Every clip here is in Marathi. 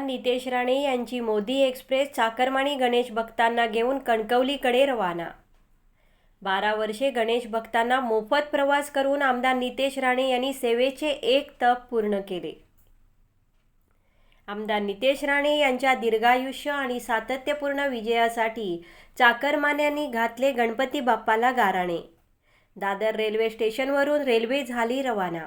नितेश राणे यांची मोदी एक्सप्रेस चाकरमाणी गणेश भक्तांना घेऊन कणकवलीकडे रवाना. बारा वर्षे गणेश भक्तांना मोफत प्रवास करून आमदार नितेश राणे यांनी सेवेचे एक तप पूर्ण केले. आमदार नितेश राणे यांच्या दीर्घायुष्य आणि सातत्यपूर्ण विजयासाठी चाकरमान्यांनी घातले गणपती बाप्पाला गाराणे. दादर रेल्वे स्टेशनवरून रेल्वे झाली रवाना.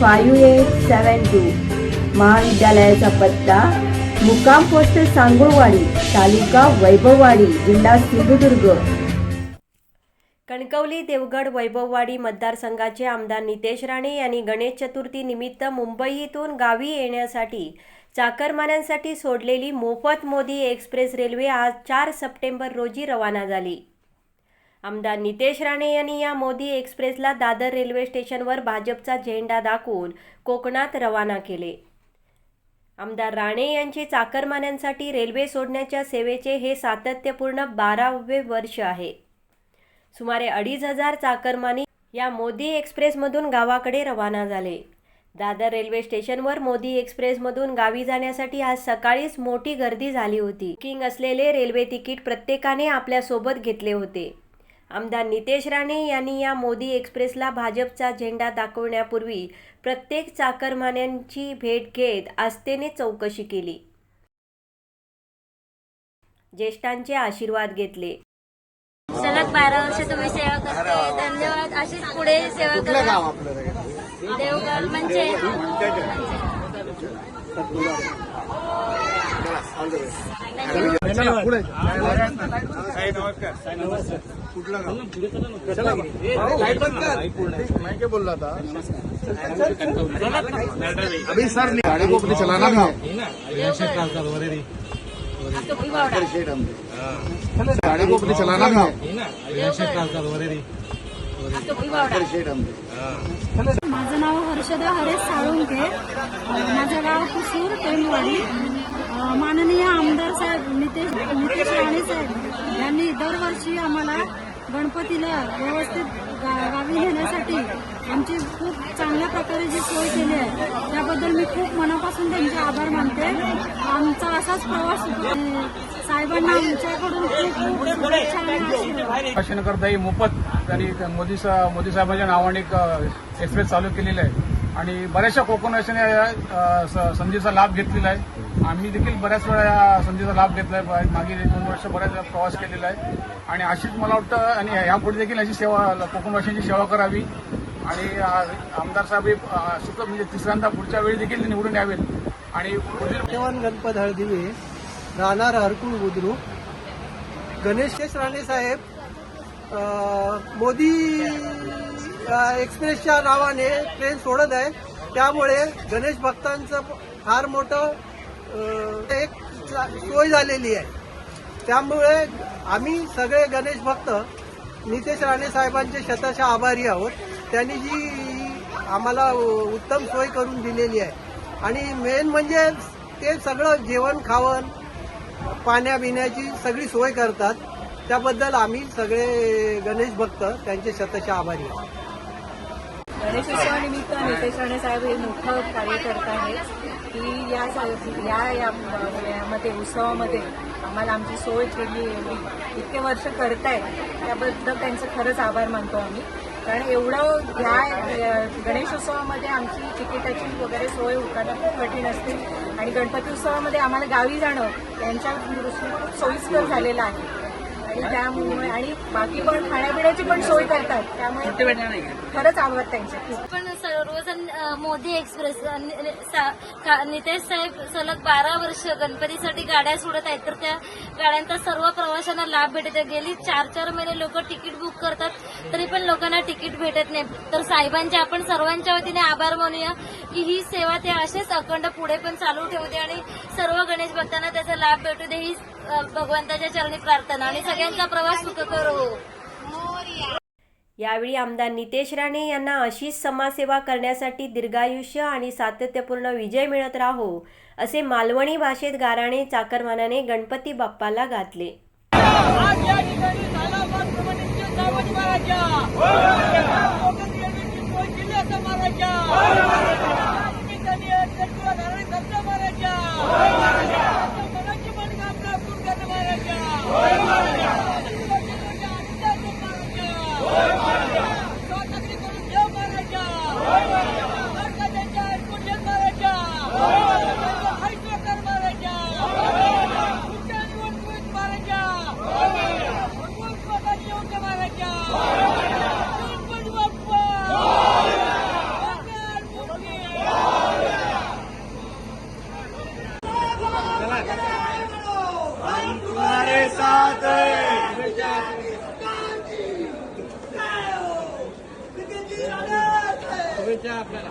five eight seven two. महाविद्यालयाचा पत्ता मुक्काम पोस्ट सांगोळवाडी तालुका वैभववाडी जिल्हा सिंधुदुर्ग. कणकवली देवगड वैभववाडी मतदारसंघाचे आमदार नितेश राणे यांनी गणेश चतुर्थी निमित्त मुंबईतून गावी येण्यासाठी चाकरमान्यांसाठी सोडलेली मोफत मोदी एक्सप्रेस रेल्वे आज चार सप्टेंबर रोजी रवाना झाली. आमदार नितेश राणे यांनी या मोदी एक्सप्रेसला दादर रेल्वे स्टेशनवर भाजपचा झेंडा दाखवून कोकणात रवाना केले. आमदार राणे यांचे चाकरमान्यांसाठी रेल्वे सोडण्याच्या सेवेचे हे सातत्यपूर्ण बारावे वर्ष आहे. सुमारे अडीच हजार चाकरमानी या मोदी एक्सप्रेसमधून गावाकडे रवाना झाले. दादर रेल्वे स्टेशनवर मोदी एक्सप्रेसमधून गावी जाण्यासाठी आज सकाळीच मोठी गर्दी झाली होती. किंग असलेले रेल्वे तिकीट प्रत्येकाने आपल्यासोबत घेतले होते. आमदार नितेश राणे यांनी या मोदी एक्सप्रेसला भाजपचा झेंडा दाखवण्यापूर्वी प्रत्येक चाकरमान्यांची भेट घेत आस्थेने चौकशी केली. ज्येष्ठांचे आशीर्वाद घेतले. सलग बारा वर्ष तुम्ही सेवा करते धन्यवाद. अशीच पुढे सेवा करा? देवगड म्हणजे कुठलं गाव चला लाइट बंद कर मैं क्या बोल रहा था अभी सर गाड़ी को अपनी चलाना है हमने गाड़ी को अपनी चलाना है माझं नाव हर्षदा हरेश साळुंके. माझं गाव कुसूर टेमवाडी माननीय आमदार साहेब नितेश नितेश राणे साहेब यांनी दरवर्षी आम्हाला गणपतीला व्यवस्थित गा- गावी नेण्यासाठी आमची खूप चांगल्या प्रकारे जी सोय केली आहे त्याबद्दल मी खूप मनापासून त्यांचे आभार मानते. आमचा असाच प्रवास साहेबांना आमच्याकडून खूप खूप शुभेच्छा मोफत. त्यांनी मोदी सा- मोदी साहेबांच्या नावाने एक एक्सप्रेस चालू केलेलं आहे. आणि बऱ्याचशा कोकण या संधीचा लाभ घेतलेला आहे. आम्ही देखील बऱ्याच वेळा या संधीचा लाभ घेतला आहे मागील दोन वर्ष बऱ्याच वेळा प्रवास केलेला आहे. आणि अशीच मला वाटतं आणि यापुढे देखील अशी सेवा कोकणवासियांची सेवा करावी. आणि आमदार साहेब हे, सुख म्हणजे तिसऱ्यांदा पुढच्या वेळी देखील निवडून यावेत. आणि पुढील गणपत हळदिवे राहणार हरकुळ बुद्रुक. गणेश राणे साहेब मोदी एक्सप्रेसच्या नावाने ट्रेन सोडत आहे. त्यामुळे गणेश भक्तांचं फार मोठं एक सोय झालेली आहे. त्यामुळे आम्ही सगळे गणेश भक्त नितेश राणे साहेबांचे शतशः आभारी आहोत. त्यांनी जी आम्हाला उत्तम सोय करून दिलेली आहे. आणि मेन म्हणजे ते सगळं जेवण खावण पाण्याबिण्याची सगळी सोय करतात. त्याबद्दल आम्ही सगळे गणेश भक्त त्यांचे शतशः आभारी आहोत. गणेशोत्सवानिमित्त नितेश राणे साहेब हे मोठं कार्य करत आहेत की या या या यामध्ये उत्सवामध्ये आम्हाला आमची सोय केली एवढी इतके वर्ष करतायत त्याबद्दल त्यांचं खरंच आभार मानतो आम्ही. कारण एवढं ह्या गणेशोत्सवामध्ये आमची तिकिटाची वगैरे सोय होताना खूप कठीण असते. आणि गणपती उत्सवामध्ये आम्हाला गावी जाणं यांच्या दृष्टीने खूप सोयीस्कर झालेलं आहे. आणि त्यामुळे आणि बाकी पण खाण्यापिण्याची पण सोय करतात त्यामुळे खरंच आभार त्यांचे. पण सर्वजण मोदी एक्सप्रेस सा- नितेश साहेब सलग बारा वर्ष गणपतीसाठी गाड्या सोडत आहेत. तर त्या गाड्यांचा सर्व प्रवाशांना लाभ भेटत आहे. गेली चार चार महिने लोक तिकीट बुक करतात तरी पण लोकांना तिकीट भेटत नाही. तर साहेबांचे आपण सर्वांच्या वतीने आभार मानूया की ही सेवा ते असेच अखंड पुढे पण चालू ठेवू दे आणि सर्व गणेश भक्तांना त्याचा लाभ भेटू दे. ही भगवंताच्या चरणी प्रार्थना. आणि सगळ्यांचा प्रवास सुखकर हो. यावेळी आमदार नितेश राणे यांना अशीच समाजसेवा करण्यासाठी दीर्घायुष्य आणि सातत्यपूर्ण विजय मिळत राहो असे मालवणी भाषेत गाराणे चाकरमानाने गणपती बाप्पाला घातले. तुम्हारे शुभेच्छा आपल्याला.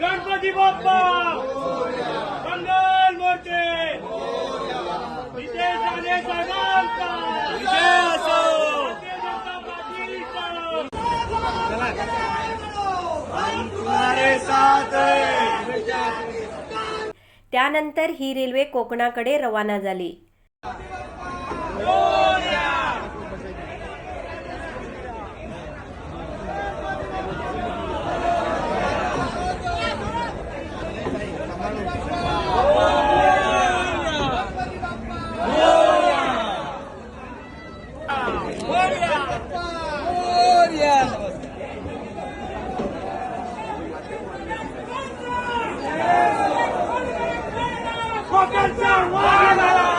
गणपती बाप्पा! मंगल मूर्ती! विजय झाले साहेबांचा विजय असो तुम्हारे साथ त्यानंतर ही रेल्वे कोकणाकडे रवाना झाली कोकणचा वाघ आला.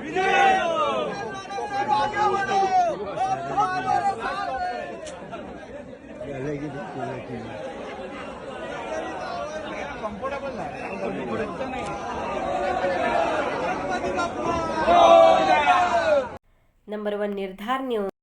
विजय असो. Number one Nirdhar news.